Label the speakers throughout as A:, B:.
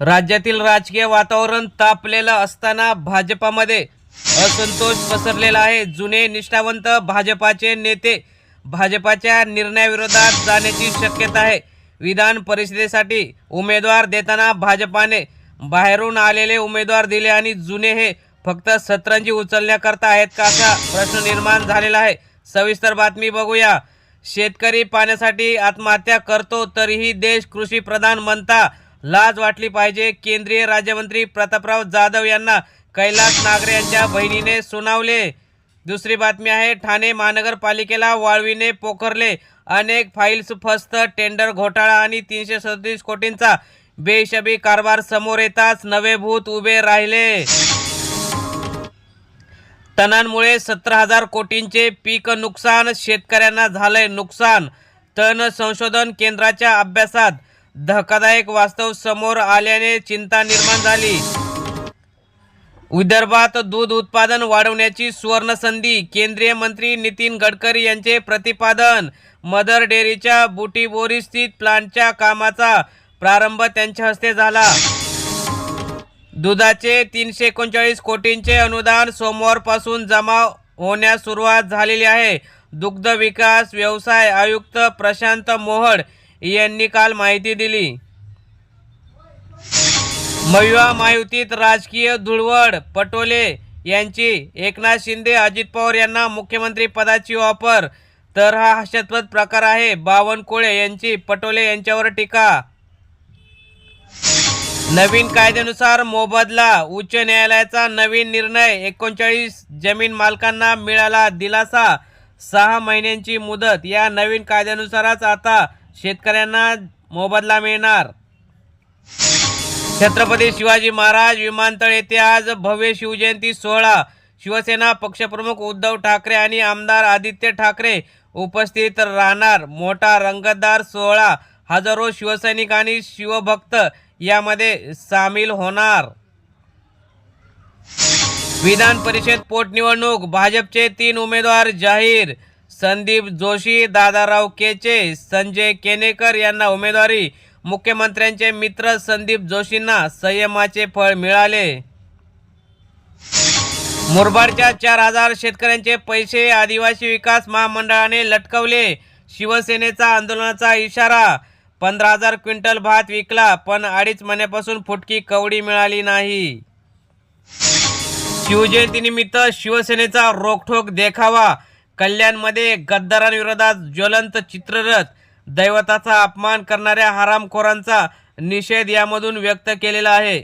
A: राज्यातील राजकीय वातावरण तापलेलं असताना भाजपामध्ये असंतोष पसरलेला आहे. जुने निष्ठावंत भाजपाचे नेते भाजपाच्या निर्णयाविरोधात जाण्याची शक्यता आहे. विधान परिषदेसाठी उमेदवार देताना भाजपाने बाहेरून आलेले उमेदवार दिले आणि जुने हे फक्त सतरंजी उचलण्याकरता आहेत का असा प्रश्न निर्माण झालेला आहे. सविस्तर बातमी बघूया. शेतकरी पाण्यासाठी आत्महत्या करतो तरीही देश कृषी प्रधान म्हणता लाज वाटली पाहिजे. केंद्रीय राज्यमंत्री प्रतापराव जाधव यांना कैलास नागरे यांच्या बहिणीने सुनावले. दुसरी बातमी आहे ठाणे महानगरपालिकेला वाळवीने पोखरले. अनेक फाईल्स फस्त टेंडर घोटाळा आणि तीनशे सदतीस कोटींचा बेशबी कारभार समोर येताच नवे भूत उभे राहिले. तणांमुळे सतरा हजार कोटींचे पीक नुकसान शेतकऱ्यांना झालंय नुकसान. तण संशोधन केंद्राच्या अभ्यासात धक्कादायक वास्तव समोर आल्याने चिंता निर्माण झाली. विदर्भात दूध उत्पादन वाढवण्याची सुवर्ण संधी केंद्रीय मंत्री नितीन गडकरी यांचे प्रतिपादन. मदर डेअरीच्या बुटीबोरी स्थित प्लांटच्या कामाचा प्रारंभ त्यांच्या हस्ते झाला. दुधाचे तीनशे एकोणचाळीस कोटींचे अनुदान सोमवारपासून जमा होण्यास सुरुवात झालेली आहे. दुग्ध विकास व्यवसाय आयुक्त प्रशांत मोहड यांनी काल माहिती दिली. मयुआ महायुतीत राजकीय धुळवड पटोले यांची एकनाथ शिंदे अजित पवार यांना मुख्यमंत्री पदाची ऑफर. तर हा हास्यास्पद प्रकार आहे. बावनकुळे यांची पटोले यांच्यावर टीका. नवीन कायद्यानुसार मोबदला उच्च न्यायालयाचा नवीन निर्णय. एकोणचाळीस जमीन मालकांना मिळाला दिलासा. सहा महिन्यांची मुदत. या नवीन कायद्यानुसारच आता शेतकऱ्यांना मोबदला मिळणार. छत्रपती शिवाजी महाराज विमानतळ येथे आज भव्य शिवजयंती सोहळा. शिवसेना पक्षप्रमुख उद्धव ठाकरे आणि आमदार आदित्य ठाकरे उपस्थित राहणार. मोठा रंगतदार सोहळा. हजारो शिवसैनिक आणि शिवभक्त यामध्ये सामील होणार. विधान परिषद पोटनिवडणूक. भाजपचे तीन उमेदवार जाहीर. संदीप जोशी दादाराव केचे संजय केनेकर यांना उमेदवारी. मुख्यमंत्र्यांचे मित्र संदीप जोशींना संयमाचे फळ मिळाले. मुरबाडच्या चार हजार शेतकऱ्यांचे पैसे आदिवासी विकास महामंडळाने लटकवले. शिवसेनेचा आंदोलनाचा इशारा. पंधरा हजार क्विंटल भात विकला पण अडीच महिन्यापासून फुटकी कवडी मिळाली नाही. शिवजयंतीनिमित्त शिवसेनेचा रोखठोक देखावा. कल्याणमध्ये गद्दारांविरोधात ज्वलंत चित्ररथ दैवताचा अपमान करणाऱ्या हरामखोरांचा निषेध यामधून व्यक्त केलेला आहे.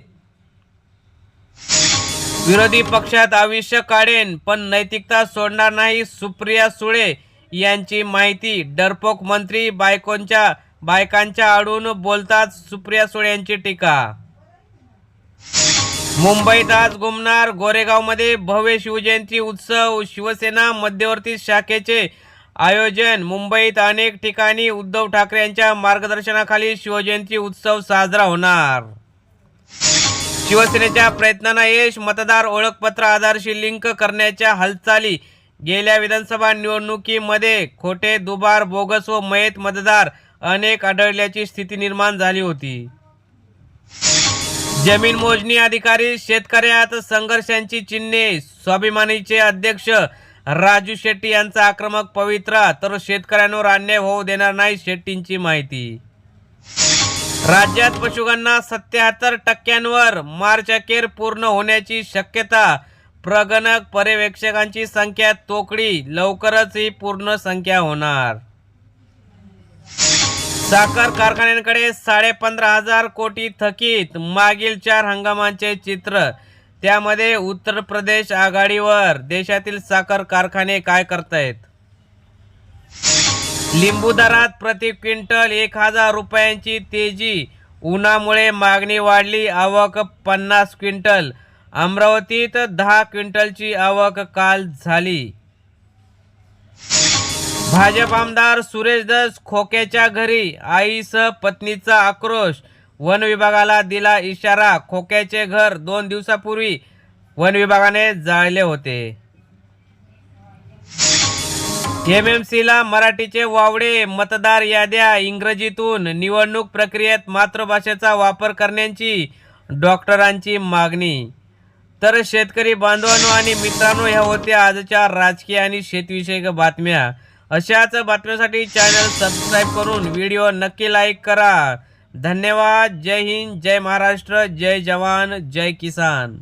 A: विरोधी पक्षात आयुष्य काढेन पण नैतिकता सोडणार नाही सुप्रिया सुळे यांची माहिती. डरपोक मंत्री बायकोंच्या बायकांच्या आडून बोलतात सुप्रिया सुळे यांची टीका. मुंबईत आज गुमणार गोरेगावमध्ये भव्य शिवजयंती उत्सव. शिवसेना मध्यवर्ती शाखेचे आयोजन. मुंबईत अनेक ठिकाणी उद्धव ठाकरे यांच्या मार्गदर्शनाखाली शिवजयंती उत्सव साजरा होणार. शिवसेनेच्या प्रयत्नांना यश मतदार ओळखपत्र आधारशी लिंक करण्याच्या हालचाली. गेल्या विधानसभा निवडणुकीमध्ये खोटे दुबार बोगस व मयत मतदार अनेक आढळल्याची स्थिती निर्माण झाली होती. जमीन मोजणी अधिकारी शेतकऱ्यात संघर्षांची चिन्हे स्वाभिमानीचे अध्यक्ष राजू शेट्टी यांचा आक्रमक पवित्रा तर शेतकऱ्यांवर अन्याय होऊ देणार नाही शेट्टींची माहिती. राज्यात पशुगांना सत्याहत्तर टक्क्यांवर मार्च अखेर पूर्ण होण्याची शक्यता प्रगणक पर्यवेक्षकांची संख्या तोकडी लवकरच ही पूर्ण संख्या होणार. साखर कारखान्यांकडे साडेपंधरा हजार कोटी थकीत मागील चार हंगामांचे चित्र. त्यामध्ये उत्तर प्रदेश आघाडीवर देशातील साखर कारखाने काय करतायत? लिंबू दरात प्रति क्विंटल एक हजार रुपयांची तेजी. उन्हामुळे मागणी वाढली आवक पन्नास क्विंटल. अमरावतीत दहा क्विंटलची आवक काल झाली. भाजप आमदार सुरेश दस खोक्याच्या घरी आईसह पत्नीचा आक्रोश. वन विभागाला दिला इशारा. खोक्याचे घर दोन दिवसापूर्वी वन विभागाने जाळले होते. एम एम सीला मराठीचे वावडे मतदार याद्या. इंग्रजीतून निवडणूक प्रक्रियेत मातृभाषेचा वापर करण्याची डॉक्टरांची मागणी. तर शेतकरी बांधवांनो आणि मित्रांनो ह्या होत्या आजच्या राजकीय आणि शेतीविषयक बातम्या. अशाच बातम्यांसाठी चॅनल सबस्क्राईब करून व्हिडिओ नक्की लाईक करा. धन्यवाद. जय हिंद जय महाराष्ट्र जय जवान जय किसान.